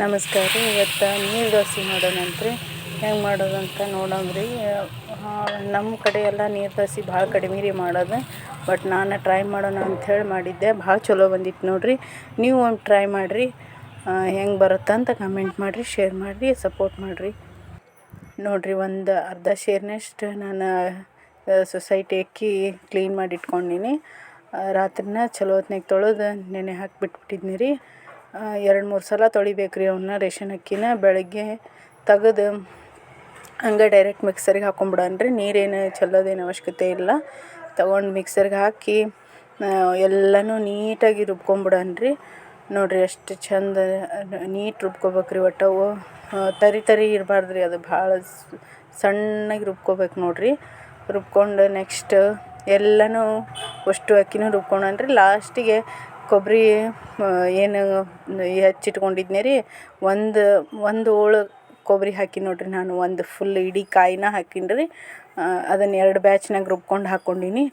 ನಮಸ್ಕಾರ. ರೀ ಇವತ್ತು ನೀರು ದೋಸೆ ಮಾಡೋಣಂತ್ರಿ ಹೆಂಗೆ ನೋಡೋಣ ರೀ. ನಮ್ಮ ಕಡೆ ಎಲ್ಲ ನೀರು ದೋಸೆ ಭಾಳ ಕಡಿಮೆ ರೀ ಮಾಡೋದು. ಬಟ್ ನಾನು ಟ್ರೈ ಮಾಡೋಣ ಅಂಥೇಳಿ ಮಾಡಿದ್ದೆ. ಭಾಳ ಚಲೋ ಬಂದಿತ್ತು ನೋಡಿರಿ. ನೀವು ಒಂದು ಟ್ರೈ ಮಾಡಿರಿ. ಹೆಂಗೆ ಅಂತ ಕಮೆಂಟ್ ಮಾಡಿರಿ, ಶೇರ್ ಮಾಡಿರಿ, ಸಪೋರ್ಟ್ ಮಾಡಿರಿ. ನೋಡಿರಿ, ಒಂದು ಅರ್ಧ ಶೇರ್ನಷ್ಟು ನಾನು ಸೊಸೈಟಿ ಅಕ್ಕಿ ಕ್ಲೀನ್ ಮಾಡಿ ಇಟ್ಕೊಂಡಿನಿ ರಾತ್ರಿನ ಚಲೋ ಹೊತ್ನಾಗ ತೊಳೆದು ನೆನೆ ಹಾಕಿ ಬಿಟ್ಬಿಟ್ಟಿದ್ನಿ ರೀ. ಎರಡು ಮೂರು ಸಲ ತೊಳಿಬೇಕು ರೀ ಅವನ್ನ ರೇಷನ್ ಅಕ್ಕಿನ. ಬೆಳಗ್ಗೆ ತೆಗೆದು ಹಂಗೆ ಡೈರೆಕ್ಟ್ ಮಿಕ್ಸರಿಗೆ ಹಾಕೊಂಬಿಡೋಣ ರೀ ನೀರೇನು ಚೆಲ್ಲೋದೇನು ಅವಶ್ಯಕತೆ ಇಲ್ಲ. ತೊಗೊಂಡು ಮಿಕ್ಸರ್ಗೆ ಹಾಕಿ ಎಲ್ಲನೂ ನೀಟಾಗಿ ರುಬ್ಕೊಂಬಿಡೋಣ ರೀ ನೋಡಿರಿ ಎಷ್ಟು ಚಂದ, ನೀಟ್ ರುಬ್ಕೊಬೇಕು ರೀ ಒಟ್ಟು ತರಿ ತರಿ ಇರಬಾರ್ದು ರೀ ಅದು ಭಾಳ ಸಣ್ಣಗೆ ರುಬ್ಕೊಬೇಕು ನೋಡಿರಿ. ರುಬ್ಕೊಂಡು ನೆಕ್ಸ್ಟ್ ಎಲ್ಲನೂ ಅಷ್ಟು ಅಕ್ಕಿನೂ ರುಬ್ಕೊಂಡಾನ ರೀ ಲಾಸ್ಟಿಗೆ ಕೊಬ್ಬರಿ ಏನು ಹೆಚ್ಚಿಟ್ಕೊಂಡಿದ್ನೆ ರೀ. ಒಂದು ಒಂದು ಹೋಳು ಕೊಬ್ಬರಿ ಹಾಕಿ ನೋಡಿರಿ ನಾನು. ಒಂದು ಫುಲ್ ಇಡೀ ಕಾಯಿನ ಹಾಕೀನಿ ರೀ ಅದನ್ನು ಎರಡು ಬ್ಯಾಚ್ನಾಗ ರುಬ್ಕೊಂಡು ಹಾಕ್ಕೊಂಡೀನಿ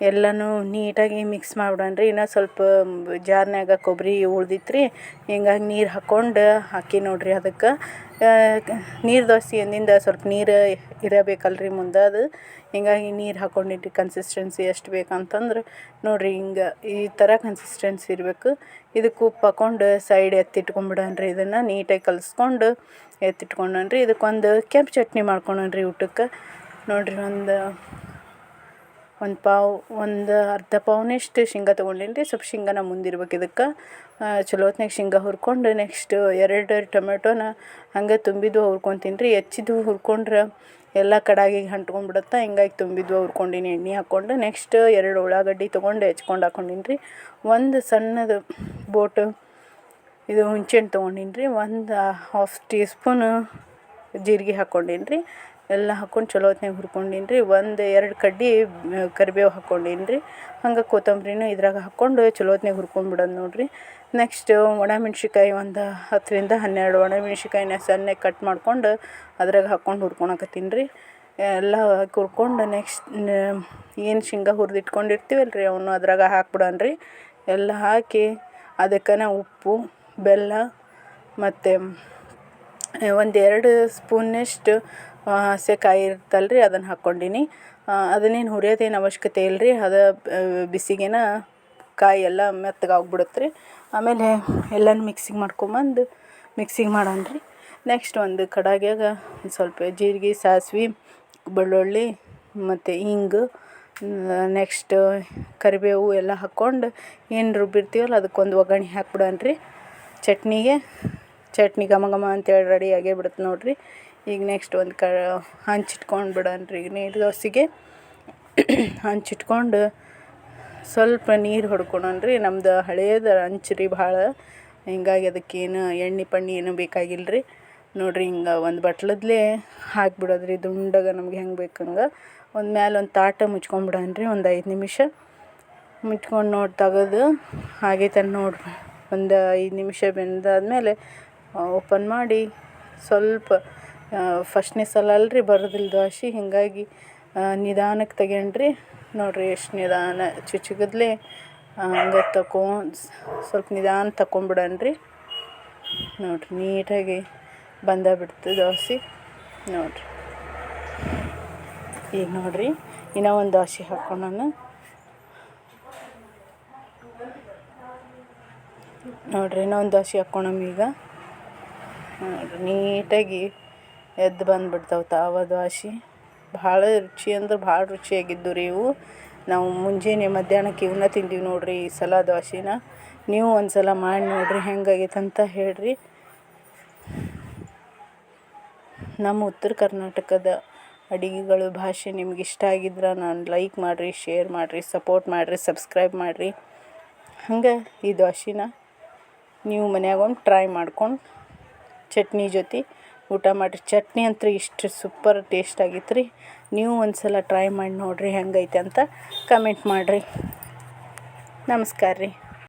ಎಲ್ಲನೂ ನೀಟಾಗಿ ಮಿಕ್ಸ್ ಮಾಡ್ಬಿಡೋಣ ರೀ ಇನ್ನೂ ಸ್ವಲ್ಪ ಜಾರ್ನ್ಯಾಗ ಕೊಬ್ಬರಿ ಉಳ್ದಿತ್ತು ರೀ ಹಿಂಗಾಗಿ ನೀರು ಹಾಕ್ಕೊಂಡು ಹಾಕಿ ನೋಡಿರಿ ಅದಕ್ಕೆ. ನೀರು ದೋಸೆ ಎಂದಿಂದ ಸ್ವಲ್ಪ ನೀರು ಇರಬೇಕಲ್ಲ ರೀ ಮುಂದೆ ಅದು. ಹಿಂಗಾಗಿ ನೀರು ಹಾಕ್ಕೊಂಡಿಟ್ಟು ಕನ್ಸಿಸ್ಟೆನ್ಸಿ ಎಷ್ಟು ಬೇಕಂತಂದ್ರೆ ನೋಡಿರಿ ಹಿಂಗೆ ಈ ಥರ ಕನ್ಸಿಸ್ಟೆನ್ಸಿ ಇರಬೇಕು. ಇದಕ್ಕೆ ಉಪ್ಪು ಹಾಕ್ಕೊಂಡು ಸೈಡ್ ಎತ್ತಿಟ್ಕೊಂಡ್ಬಿಡೋಣ ರೀ ಇದನ್ನು. ನೀಟಾಗಿ ಕಲಿಸ್ಕೊಂಡು ಎತ್ತಿಟ್ಕೊಂಡ್ರಿ ಇದಕ್ಕೊಂದು ಕೆಂಪು ಚಟ್ನಿ ಮಾಡ್ಕೊಳನ್ರಿ ಊಟಕ್ಕೆ. ನೋಡಿರಿ ಒಂದು ಒಂದು ಪಾವು, ಒಂದು ಅರ್ಧ ಪಾವ್ನಷ್ಟು ಶೇಂಗಾ ತೊಗೊಂಡಿನಿ ರೀ. ಸ್ವಲ್ಪ ಶೇಂಗಾನ ಮುಂದಿರ್ಬೇಕು ಇದಕ್ಕೆ. ಚಲೋ ಹೊತ್ನಾಗ ಶೇಂಗಾ ಹುರ್ಕೊಂಡು ನೆಕ್ಸ್ಟ್ ಎರಡು ಟೊಮೆಟೊನ ಹಂಗೆ ತುಂಬಿದ್ದು ಹುರ್ಕೊತೀನಿ ರೀ. ಹೆಚ್ಚಿದ್ದು ಹುರ್ಕೊಂಡ್ರೆ ಎಲ್ಲ ಕಡಾಗಿಗೆ ಅಂಟ್ಕೊಂಡ್ಬಿಡುತ್ತೆ ಹಿಂಗಾಗಿ ತುಂಬಿದ್ದು ಹುರ್ಕೊಂಡಿನಿ. ಎಣ್ಣೆ ಹಾಕ್ಕೊಂಡು ನೆಕ್ಸ್ಟ್ ಎರಡು ಉಳ್ಳಾಗಡ್ಡಿ ತೊಗೊಂಡು ಹೆಚ್ಕೊಂಡು ಹಾಕ್ಕೊಂಡಿನಿ ರೀ. ಒಂದು ಸಣ್ಣದು ಬೋಟು, ಇದು ಹುಣ್ಸೆಹಣ್ಣು ತೊಗೊಂಡೀನಿ ರೀ. ಒಂದು ಹಾಫ್ ಟೀ ಸ್ಪೂನು ಜೀರಿಗೆ ಹಾಕ್ಕೊಂಡೀನಿ ರೀ ಎಲ್ಲ ಹಾಕ್ಕೊಂಡು ಚಲೋ ಹೊತ್ನ್ಯಾಗ ಹುರ್ಕೊಂಡೀನಿ ರೀ ಒಂದು ಎರಡು ಕಡ್ಡಿ ಕರಿಬೇವು ಹಾಕ್ಕೊಂಡೀನಿ ರೀ ಹಂಗೆ ಕೊತ್ತಂಬ್ರಿನೂ ಇದ್ರಾಗ ಹಾಕ್ಕೊಂಡು ಚಲೋ ಹೊತ್ನಾಗ ಹುರ್ಕೊಂಡ್ಬಿಡೋದು ನೋಡಿರಿ. ನೆಕ್ಸ್ಟ್ ಒಣಮೆಣ್ಸಿನ್ಕಾಯಿ ಒಂದು ಹತ್ತರಿಂದ ಹನ್ನೆರಡು ಒಣಮೆಣ್ಸಿನ್ಕಾಯಿನ ಸಣ್ಣಗೆ ಕಟ್ ಮಾಡ್ಕೊಂಡು ಅದ್ರಾಗ ಹಾಕ್ಕೊಂಡು ಹುರ್ಕೊಳಕತ್ತೀನಿ ರೀ ಎಲ್ಲ ಹಾಕಿ ಹುರ್ಕೊಂಡು ನೆಕ್ಸ್ಟ್ ಏನು ಶೇಂಗಾ ಹುರಿದಿಟ್ಕೊಂಡಿರ್ತೀವಲ್ಲ ರೀ ಅವನು ಅದ್ರಾಗ ಹಾಕ್ಬಿಡೋಣ ರೀ ಎಲ್ಲ ಹಾಕಿ ಅದಕ್ಕನ ಉಪ್ಪು, ಬೆಲ್ಲ ಮತ್ತು ಒಂದು ಎರಡು ಸ್ಪೂನಷ್ಟು ಹಸೆಕಾಯಿ ಇರುತ್ತಲ್ಲ ರೀ ಅದನ್ನು ಹಾಕ್ಕೊಂಡೀನಿ. ಅದನ್ನೇನು ಹುರಿಯೋದೇನು ಅವಶ್ಯಕತೆ ಇಲ್ಲ ರೀ ಅದು ಬಿಸಿಗೇನ ಕಾಯಿ ಎಲ್ಲ ಮೆತ್ತಗಾಗ್ಬಿಡುತ್ತೆ ರೀ ಆಮೇಲೆ ಎಲ್ಲನೂ ಮಿಕ್ಸಿಂಗ್ ಮಾಡ್ಕೊಂಬಂದು ಮಿಕ್ಸಿಂಗ್ ಮಾಡೋಣ ರೀ ನೆಕ್ಸ್ಟ್ ಒಂದು ಕಡಾಗ್ಯಾಗ ಒಂದು ಸ್ವಲ್ಪ ಜೀರಿಗೆ, ಸಾಸ್ವೆ, ಬೆಳ್ಳುಳ್ಳಿ ಮತ್ತು ಹಿಂಗು ನೆಕ್ಸ್ಟ್ ಕರಿಬೇವು ಎಲ್ಲ ಹಾಕ್ಕೊಂಡು ಏನು ರುಬ್ಬಿರ್ತೀವಲ್ಲ ಅದಕ್ಕೊಂದು ಒಗ್ಗರ್ಣೆ ಹಾಕ್ಬಿಡೋಣ ರೀ ಚಟ್ನಿಗೆ ಚಟ್ನಿ ಘಮ ಘಮ ಅಂತೇಳಿ ರೆಡಿ ಆಗೇ ಬಿಡುತ್ತೆ ನೋಡಿರಿ. ಈಗ ನೆಕ್ಸ್ಟ್ ಒಂದು ಕ ಹಂಚಿಟ್ಕೊಂಡು ರೀ ನೀರು ದೋಸೆಗೆ ಹಂಚಿಟ್ಕೊಂಡು ಸ್ವಲ್ಪ ನೀರು ಹೊಡ್ಕೊಳೋಣ ರೀ ನಮ್ದು ಹಳೇದು ಹಂಚು ರೀ ಭಾಳ. ಹಿಂಗಾಗಿ ಅದಕ್ಕೇನು ಎಣ್ಣೆ ಪಣ್ಣಿ ಏನೂ ಬೇಕಾಗಿಲ್ಲ ರೀ ನೋಡಿರಿ ಹಿಂಗೆ ಒಂದು ಬಟ್ಲದ್ಲೇ ಹಾಕಿಬಿಡೋದ್ರಿ. ದುಂಡಾಗ ನಮ್ಗೆ ಹೆಂಗೆ ಬೇಕು ಹಂಗೆ ಒಂದು ಮ್ಯಾಲೆ ಒಂದು ತಾಟ ಮುಚ್ಕೊಂಬಿಡೋಣ ರೀ ಒಂದು ಐದು ನಿಮಿಷ ಮುಚ್ಕೊಂಡು ನೋಡಿ ತೆಗೆದು. ತನ್ನ ನೋಡಿ ಒಂದು ಐದು ನಿಮಿಷ ಬೆಂದಾದ್ಮೇಲೆ ಓಪನ್ ಮಾಡಿ ಸ್ವಲ್ಪ ಫಸ್ಟ್ನೇ ಸಲ ಅಲ್ರಿ ಬರೋದಿಲ್ಲ ದೋಸೆ ಹೀಗಾಗಿ ನಿಧಾನಕ್ಕೆ ತಗೊಂಡ್ರಿ. ನೋಡಿರಿ ಎಷ್ಟು ನಿಧಾನ ಚುಚುಗದ್ಲೆ ಹಂಗೆ ತಗೊಂಡು ಸ್ವಲ್ಪ ನಿಧಾನ ತಕೊಂಬಿಡನ್ರಿ. ನೋಡಿರಿ, ನೀಟಾಗಿ ಬಂದ ಬಿಡ್ತು ದೋಸೆ ನೋಡಿರಿ. ಈಗ ನೋಡಿರಿ, ಇನ್ನೂ ಒಂದು ದೋಸೆ ಹಾಕೋಣ ನೋಡಿರಿ ಇನ್ನೊಂದು ದೋಸೆ ಹಾಕೋಣ ಈಗ ನೀಟಾಗಿ ಎದ್ದು ಬಂದುಬಿಡ್ತಾವೆ ತಾವ ದ್ವಾಸೆ ಭಾಳ ರುಚಿ ಅಂದ್ರೆ ಭಾಳ ರುಚಿಯಾಗಿದ್ದು ರೀ ಇವು. ನಾವು ಮುಂಜಾನೆ ಮಧ್ಯಾಹ್ನಕ್ಕೆ ಇವನ್ನ ತಿಂದೀವಿ ನೋಡಿರಿ ಈ ಸಲ ದ್ವಾಸಿನ ನೀವು ಒಂದು ಸಲ ಮಾಡಿ ನೋಡಿರಿ ಹೆಂಗಾಗೈತೆ ಅಂತ ಹೇಳಿರಿ. ನಮ್ಮ ಉತ್ತರ ಕರ್ನಾಟಕದ ಅಡಿಗೆಗಳು ಭಾಷೆ ನಿಮ್ಗೆ ಇಷ್ಟ ಆಗಿದ್ರೆ ನಾನು ಲೈಕ್ ಮಾಡಿರಿ ಶೇರ್ ಮಾಡಿರಿ ಸಪೋರ್ಟ್ ಮಾಡಿರಿ ಸಬ್ಸ್ಕ್ರೈಬ್ ಮಾಡಿರಿ. ಹಂಗೆ ಈ ದ್ವಾಸಿನ ನೀವು ಮನ್ಯಾಗ ಒಂದು ಟ್ರೈ ಮಾಡ್ಕೊಂಡು ಚಟ್ನಿ ಜೊತೆ. ಊಟ ಮಾಡಿರಿ ಚಟ್ನಿ ಅಂತೂ ಇಷ್ಟು ಸೂಪರ್ ಟೇಸ್ಟ್ ಆಗಿತ್ತು ರೀ ನೀವು ಒಂದು ಸಲ ಟ್ರೈ ಮಾಡಿ ನೋಡಿರಿ ಹೆಂಗೈತೆ ಅಂತ ಕಮೆಂಟ್ ಮಾಡಿರಿ. ನಮಸ್ಕಾರ ರೀ